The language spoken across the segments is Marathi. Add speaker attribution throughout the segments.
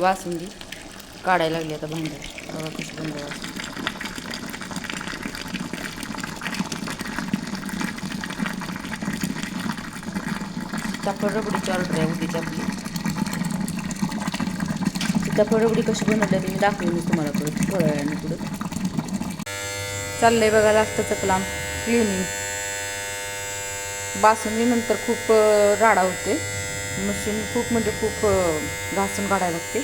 Speaker 1: बासुंदी काढायला लागली आता भांड्यात बघा कशी बंद वाजते सीताफळ रबडीची ऑर्डर आहे उद्याची आपली. सीताफळ रबडी कशी बनवली आहे ते मी तुम्हाला परत थोड्या वेळाने पुढं. चाललंय बघा लागतं प्लाम क्लिनिंग बासुंदी नंतर खूप राडा होते. मशीन खूप म्हणजे खूप घासून काढायला लागते.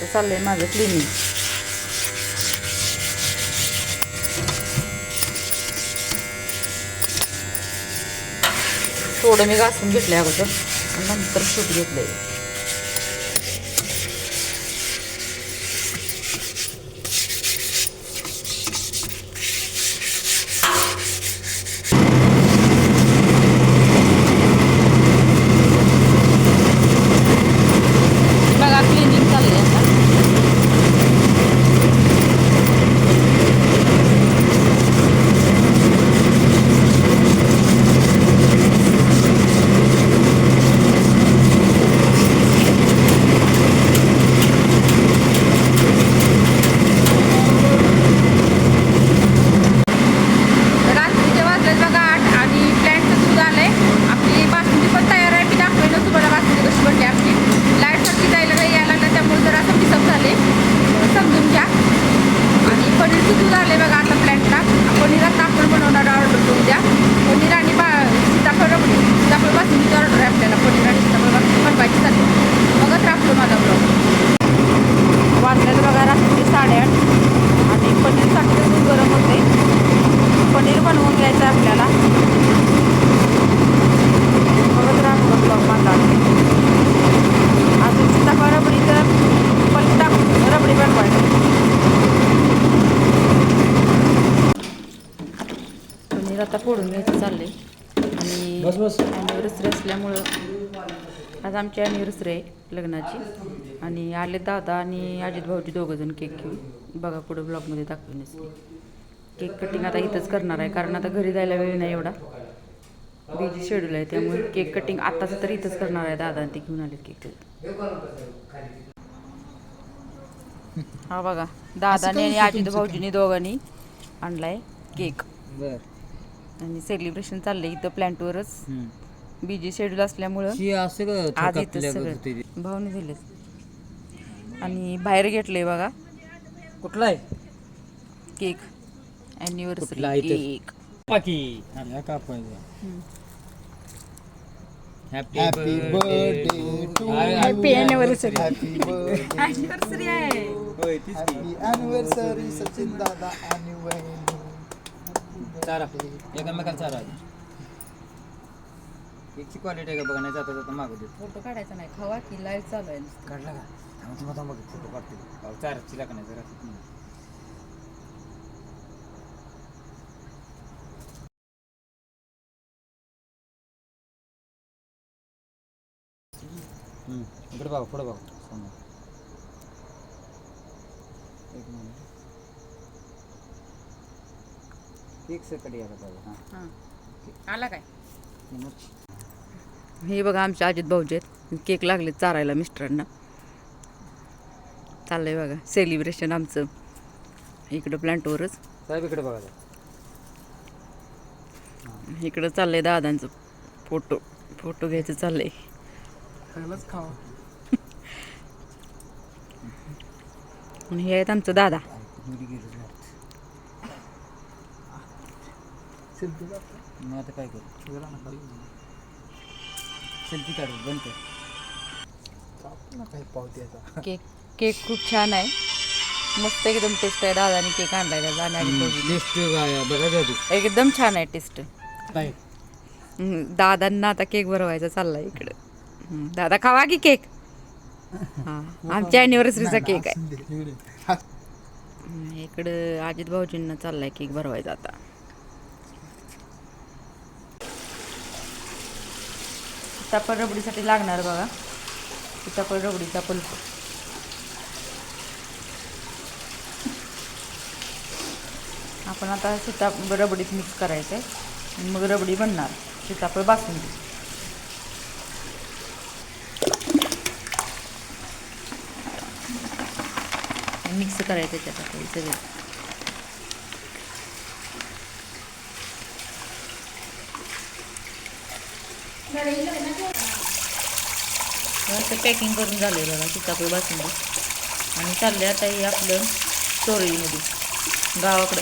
Speaker 1: तर चाललंय माझं क्लिनिंग थोडं मी घासून घेतलं अगोदर. नंतर शूट घेतलं आहे क्लिनिंग चाललंय आता रात्रीचे वाजले बघा आठ आणि प्लॅनचं दूध आलंय आपली बासुंदी पण तयार आहे मी दाखवेल तुम्हाला बासुंदी कशी बनली आपली लाईटसाठी जायला काही यायला लागलं त्यामुळे जरा असं डिसअप झाले समजून घ्या आणि पनीरचं दूध आले बघा आता प्लॅनला पनीर आता आपण बनवणार ऑर्डर करू द्या पनीर आणि बा सीताफळ रबडी सीताफळ बासुंदीची ऑर्डर आहे आपल्याला पनीर आणि सीताफळ बासुंदी बनवायची चालली बघत राखलो माझा ब्लॉग वाजलेलं बघा रात्रीचे साडेआठ आणि पनीरसाठी तर दूध गरम होते पनीर बनवून घ्यायचं आहे आपल्याला बघत राहतो ब्लॉग माझा अजून सीताफळ रबडीचं पण टाक रबडी बनवायचं पनीर आता फोडून घ्यायचं चाललंय. आणि
Speaker 2: बस, बस.
Speaker 1: अॅनिव्हर्सरी असल्यामुळं आज आमची अॅनिव्हर्सरी आहे लग्नाची. आणि आले दादा आणि अजित भाऊजी दोघं जण केक घेऊन. बघा पुढं ब्लॉगमध्ये दाखवूनच की केक कटिंग आता इथंच करणार आहे कारण आता घरी जायला वेळ नाही एवढा. बिझी शेड्यूल आहे त्यामुळे केक कटिंग आत्ताचं तर इथंच करणार आहे दादा आणि ते घेऊन आले केक हा बघा दादाने आणि अजित भाऊजीने दोघांनी आणलाय केक.
Speaker 2: बर.
Speaker 1: आणि सेलिब्रेशन चाललंय इथं प्लॅन्टवरच बिझी शेड्यूल असल्यामुळं
Speaker 2: ही असं का
Speaker 1: आज
Speaker 2: थोकापल्या
Speaker 1: इथं
Speaker 2: गत होती ती?
Speaker 1: सगळं भाऊने दिलेत. आणि बाहेर घेतलंय बघा.
Speaker 2: कुठला आहे?
Speaker 1: केक.
Speaker 2: कुठला
Speaker 1: अॅनिव्हर्सरी
Speaker 2: आहे ते?
Speaker 1: केक.
Speaker 2: कापायचं हॅपी.
Speaker 1: अॅनिव्हर्सरी आहे.
Speaker 2: होय तीच की.
Speaker 3: सचिन दादा आणि वहिनी
Speaker 2: चारा. एकमेकाला चारा एकची क्वालिटी आहे का बघा नाही जाता जाता मागू देत.
Speaker 1: फोटो काढायचा नाही खावा की लाईव्ह चालू आहे
Speaker 2: काढला का? थांबा थांबा थांबा फोटो काढते. अहो, चार चिला का नाही जरा हम्म, इकडे बघा पुढे बघा समोर. एक मिनिट. एक सेकंड हां.
Speaker 1: हां. आला काय? हे बघा आमचे अजित भाऊजी आहेत. केक लागले चारायला मिस्टरांना. चाललंय बघा सेलिब्रेशन आमचं. इकडं प्लॅन्टवरच
Speaker 2: साहेब इकडे बघा
Speaker 1: इकडं चाललंय दादांचं फोटो फोटो घ्यायचं चाललंय.
Speaker 3: खरंच खावा.
Speaker 1: आणि हे आहेत आमचं दादा.
Speaker 2: मुली गेली
Speaker 3: सेल्फी
Speaker 2: मग आता काय करू? सेल्फी काढू बंद कर.
Speaker 3: ना काही पावती आता.
Speaker 1: केक केक खूप छान आहे. मस्त एकदम टेस्ट आहे. दादाने केक आणलाय त्याचा आणि.
Speaker 2: लिस्ट
Speaker 1: एकदम छान आहे टेस्ट
Speaker 2: काय
Speaker 1: दादांना आता केक भरवायचा चाललाय इकडं. हम्म, दादा खावा की केक हा आमच्या अॅनिव्हर्सरीचा केक आहे.
Speaker 3: इकडे.
Speaker 1: हम्म, इकडं अजित भाऊजींना चाललाय केक भरवायचा आता. सीताफळ रबडीसाठी लागणार बघा. सीताफळ रबडीचा पल्प आपण आता सीता रबडीत मिक्स करायचं आहे मग रबडी बनणार. सीताफळ बासुंदी. मिक्स करायचं त्याच्यात आता हे असं पॅकिंग करून झालं आहे बघा सीताफळ बासुंदी. आणि चाललं आता हे आपलं स्टोरेजमध्ये गावाकडं.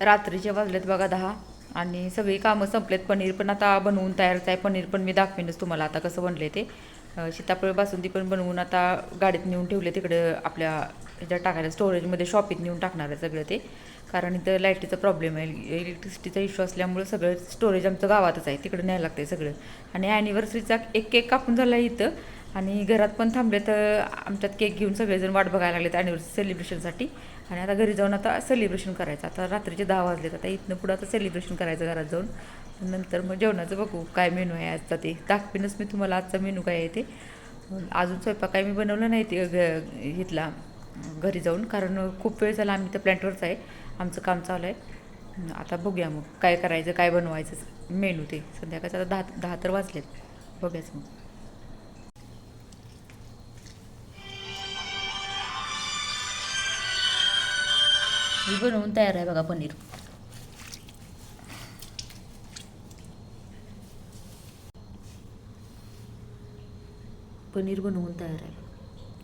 Speaker 1: रात्रीचे वाजलेत बघा दहा आणि सगळी कामं संपलेत. पनीर पण आता बनवून तयारच आहे. पनीर पण मी दाखवेनच तुम्हाला आता कसं बनले ते. सीताफळ बासुंदी पण बनवून आता गाडीत नेऊन ठेवले तिकडं आपल्या ह्याच्यात टाकायला स्टोरेजमध्ये शॉपीत नेऊन टाकणार आहे सगळं ते. कारण इथं लाईटीचा प्रॉब्लेम आहे. इलेक्ट्रिसिटीचा इश्यू असल्यामुळं सगळं स्टोरेज आमचं गावातच आहे. तिकडं न्यायला लागतं आहे सगळं. आणि ॲनिव्हर्सरीचा एक केक कापून झाला आहे इथं. आणि घरात पण थांबले तर आमच्यात केक घेऊन सगळेजण वाट बघायला लागलेत ॲनिव्हर्सरी सेलिब्रेशनसाठी आणि आता घरी जाऊन आता सेलिब्रेशन करायचं. आता रात्रीचे दहा वाजलेत. आता इथनं पुढं आता सेलिब्रेशन करायचं घरात जाऊन. नंतर मग जेवणाचं बघू. काय मेनू आहे आजचा ते. दाखवीनच मी तुम्हाला आजचा मेनू काय आहे ते. अजून स्वयंपाक काय मी बनवलं नाही ते ग- इथला घरी जाऊन. कारण खूप वेळ झाला आम्ही तर प्लॅन्टवरच आहे. आमचं काम चालू आहे. आता बघूया मग. काय करायचं काय बनवायचं. मेनू ते. संध्याकाळचं आता दहा दहा तर वाजलेत. बघायचं मग. मी बनवून तयार आहे बघा पनीर. पनीर बनवून तयार आहे.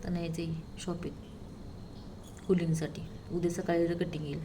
Speaker 1: तर नाही यायचं शॉपिंग कुलिंगसाठी उद्या सकाळी कटिंग येईल.